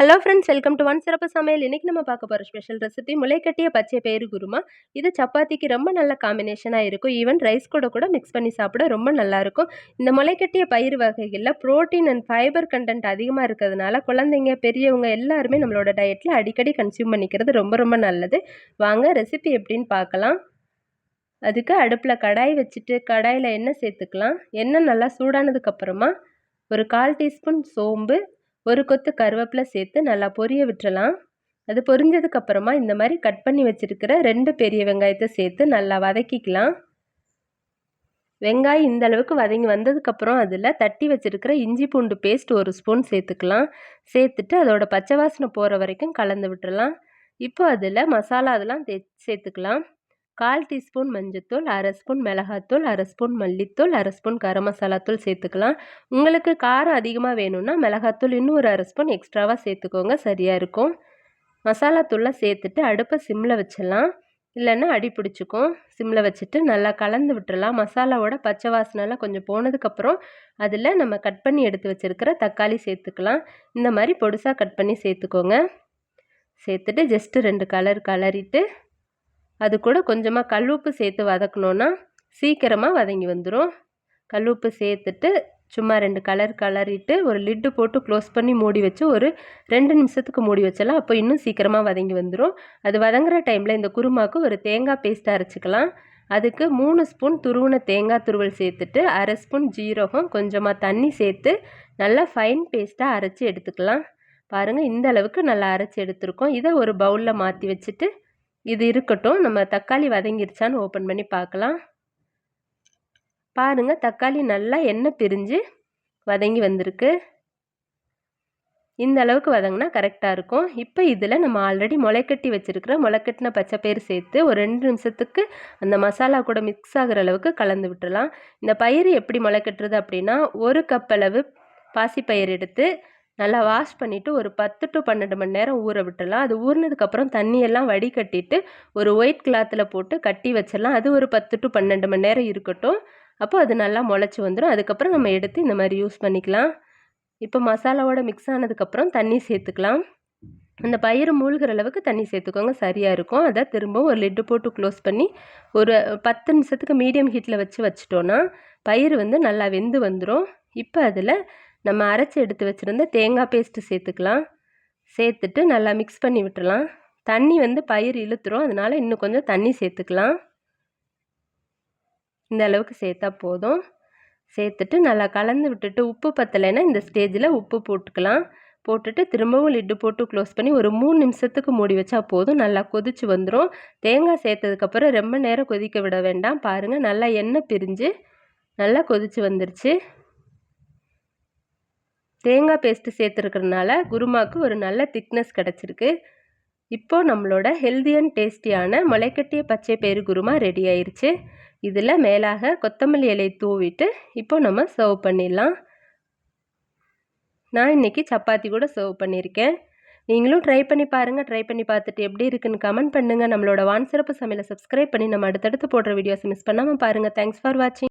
Hello friends welcome to one சிறப்பு சமையல் இன்றைக்கி நம்ம பார்க்க போகிற ஸ்பெஷல் ரெசிபி முளைக்கட்டிய பச்சை பயிறு குருமா. இது சப்பாத்திக்கு ரொம்ப நல்ல காம்பினேஷனாக இருக்கும். ஈவன் ரைஸ் கூட கூட மிக்ஸ் பண்ணி சாப்பிட ரொம்ப நல்லாயிருக்கும் இந்த முளைக்கட்டிய பயிர் வகைகளில் ப்ரோட்டீன் அண்ட் ஃபைபர் கண்டென்ட் அதிகமாக இருக்கிறதுனால குழந்தைங்க பெரியவங்க எல்லாருமே நம்மளோட டயட்டில் அடிக்கடி கன்சியூம் பண்ணிக்கிறது ரொம்ப ரொம்ப நல்லது. வாங்க ரெசிபி எப்படின்னு பார்க்கலாம். அதுக்கு அடுப்பில் கடாய் வச்சுட்டு கடாயில் எண்ணெய் சேர்த்துக்கலாம். எண்ணெய் நல்லா சூடானதுக்கப்புறமா ஒரு கால் டீஸ்பூன் சோம்பு ஒரு கொத்து கருவேப்பிலை சேர்த்து நல்லா பொரிய விட்டுறலாம். அது பொரிஞ்சதுக்கப்புறமா இந்த மாதிரி கட் பண்ணி வச்சுருக்கிற ரெண்டு பெரிய வெங்காயத்தை சேர்த்து நல்லா வதக்கிக்கலாம். வெங்காயம் இந்த அளவுக்கு வதங்கி வந்ததுக்கப்புறம் அதில் தட்டி வச்சுருக்கிற இஞ்சி பூண்டு பேஸ்ட் ஒரு ஸ்பூன் சேர்த்துக்கலாம். சேர்த்துட்டு அதோட பச்சை வாசனை போகிற வரைக்கும் கலந்து விட்டுறலாம். இப்போ அதில் மசாலா அதெல்லாம் தே சேர்த்துக்கலாம். கால் டீஸ்பூன் மஞ்சத்தூள் அரை ஸ்பூன் மிளகாத்தூள் அரை ஸ்பூன் மல்லித்தூள் அரை ஸ்பூன் கரம் மசாலாத்தூள் சேர்த்துக்கலாம். உங்களுக்கு காரம் அதிகமாக வேணும்னா மிளகாத்தூள் இன்னும் ஒரு அரை ஸ்பூன் எக்ஸ்ட்ராவாக சேர்த்துக்கோங்க சரியாக இருக்கும். மசாலாத்தூள்லாம் சேர்த்துட்டு அடுப்பை சிம்மில் வச்சிடலாம். இல்லைன்னா அடி பிடிச்சிக்கும். சிம்மில் வச்சுட்டு நல்லா கலந்து விட்டுறலாம் மசாலாவோட பச்சை வாசனைலாம் கொஞ்சம் போனதுக்கப்புறம் அதில் நம்ம கட் பண்ணி எடுத்து வச்சுருக்கிற தக்காளி சேர்த்துக்கலாம். இந்த மாதிரி பொடுசாக கட் பண்ணி சேர்த்துக்கோங்க. சேர்த்துட்டு ஜஸ்ட்டு ரெண்டு கலர் கலரிட்டு அது கூட கொஞ்சமாக கல்லுப்பு சேர்த்து வதக்கணுன்னா சீக்கிரமாக வதங்கி வந்துடும் கல்லுப்பு சேர்த்துட்டு சும்மா ரெண்டு கலர் கலரிட்டு ஒரு லிட்டு போட்டு க்ளோஸ் பண்ணி மூடி வச்சு ஒரு ரெண்டு நிமிஷத்துக்கு மூடி வச்சலாம். அப்போ இன்னும் சீக்கிரமாக வதங்கி வந்துடும் அது வதங்குற டைமில் இந்த குருமாவுக்கு ஒரு தேங்காய் பேஸ்ட் அரைச்சிக்கலாம். அதுக்கு மூணு ஸ்பூன் துருவின தேங்காய் துருவல் சேர்த்துட்டு அரை ஸ்பூன் ஜீரகம் கொஞ்சமாக தண்ணி சேர்த்து நல்லா ஃபைன் பேஸ்ட்டாக அரைச்சி எடுத்துக்கலாம். பாருங்கள் இந்த அளவுக்கு நல்லா அரைச்சி எடுத்துருக்கோம். இதை ஒரு பவுலில் மாற்றி வச்சுட்டு இது இருக்கட்டும். நம்ம தக்காளி வதங்கிருச்சான்னு ஓப்பன் பண்ணி பார்க்கலாம். பாருங்கள் தக்காளி நல்லா எண்ணெய் பிரிஞ்சு வதங்கி வந்திருக்கு. இந்த அளவுக்கு வதங்கினா கரெக்டாக இருக்கும். இப்போ இதில் நம்ம ஆல்ரெடி முளைக்கட்டி வச்சுருக்கிற முளைக்கட்டின பச்சை பயிர் சேர்த்து ஒரு ரெண்டு நிமிஷத்துக்கு அந்த மசாலா கூட மிக்ஸ் ஆகிற அளவுக்கு கலந்து விட்டுறலாம். இந்த பயிர் எப்படி முளைக்கட்டுறது அப்படின்னா ஒரு கப் அளவு பாசிப்பயிர் எடுத்து நல்லா வாஷ் பண்ணிவிட்டு ஒரு பத்து டு பன்னெண்டு மணி நேரம் ஊற விட்டுடலாம். அது ஊறினதுக்கப்புறம் தண்ணியெல்லாம் வடிகட்டிட்டு ஒரு ஒயிட் கிளாத்தில் போட்டு கட்டி வச்சிடலாம். அது ஒரு பத்து டு பன்னெண்டு மணி நேரம் இருக்கட்டும். அப்போ அது நல்லா முளைச்சி வந்துடும் அதுக்கப்புறம் நம்ம எடுத்து இந்த மாதிரி யூஸ் பண்ணிக்கலாம். இப்போ மசாலாவோட மிக்ஸ் ஆனதுக்கப்புறம் தண்ணி சேர்த்துக்கலாம். அந்த பயிர் மூழ்கிற அளவுக்கு தண்ணி சேர்த்துக்கோங்க. சரியாக இருக்கும். அதை திரும்பவும் ஒரு லிட்டு போட்டு க்ளோஸ் பண்ணி ஒரு பத்து நிமிஷத்துக்கு மீடியம் ஹீட்டில் வச்சு வச்சிட்டோன்னா பயிர் வந்து நல்லா வெந்து வந்துடும் இப்போ அதில் நம்ம அரைச்சி எடுத்து வச்சுருந்த தேங்காய் பேஸ்ட்டு சேர்த்துக்கலாம். சேர்த்துட்டு நல்லா மிக்ஸ் பண்ணி விட்டுலாம் தண்ணி வந்து பயிர் இழுத்துரும். அதனால் இன்னும் கொஞ்சம் தண்ணி சேர்த்துக்கலாம். இந்த அளவுக்கு சேர்த்தா போதும். சேர்த்துட்டு நல்லா கலந்து விட்டுட்டு உப்பு பத்தலைன்னா இந்த ஸ்டேஜில் உப்பு போட்டுக்கலாம். போட்டுட்டு திரும்பவும் லிட்டு போட்டு க்ளோஸ் பண்ணி ஒரு மூணு நிமிஷத்துக்கு மூடி வச்சா போதும். நல்லா கொதிச்சு வந்துடும் தேங்காய் சேர்த்ததுக்கப்புறம் ரொம்ப நேரம் கொதிக்க விட வேண்டாம். பாருங்கள் நல்லா எண்ணெய் பிரிஞ்சு நல்லா கொதிச்சு வந்துருச்சு. தேங்காய் பேஸ்ட்டு சேர்த்துருக்கிறதுனால குருமாவுக்கு ஒரு நல்ல திக்னஸ் கிடச்சிருக்கு. இப்போது நம்மளோட ஹெல்தி அண்ட் டேஸ்டியான முளைக்கட்டிய பச்சை பயிறு குருமா ரெடி ஆயிடுச்சு இதில் மேலாக கொத்தமல்லி இலையை தூவிட்டு இப்போ நம்ம சர்வ் பண்ணிடலாம். நான் இன்றைக்கி சப்பாத்தி கூட சர்வ் பண்ணியிருக்கேன். நீங்களும் ட்ரை பண்ணி பாருங்கள் ட்ரை பண்ணி பார்த்துட்டு எப்படி இருக்குன்னு கமெண்ட் பண்ணுங்கள் நம்மளோட வான் சிறப்பு சமையலை சப்ஸ்கிரைப் பண்ணி நம்ம அடுத்தடுத்து போடுற வீடியோஸ் மிஸ் பண்ணாமல் பாருங்கள் தேங்க்ஸ் ஃபார் வாட்சிங்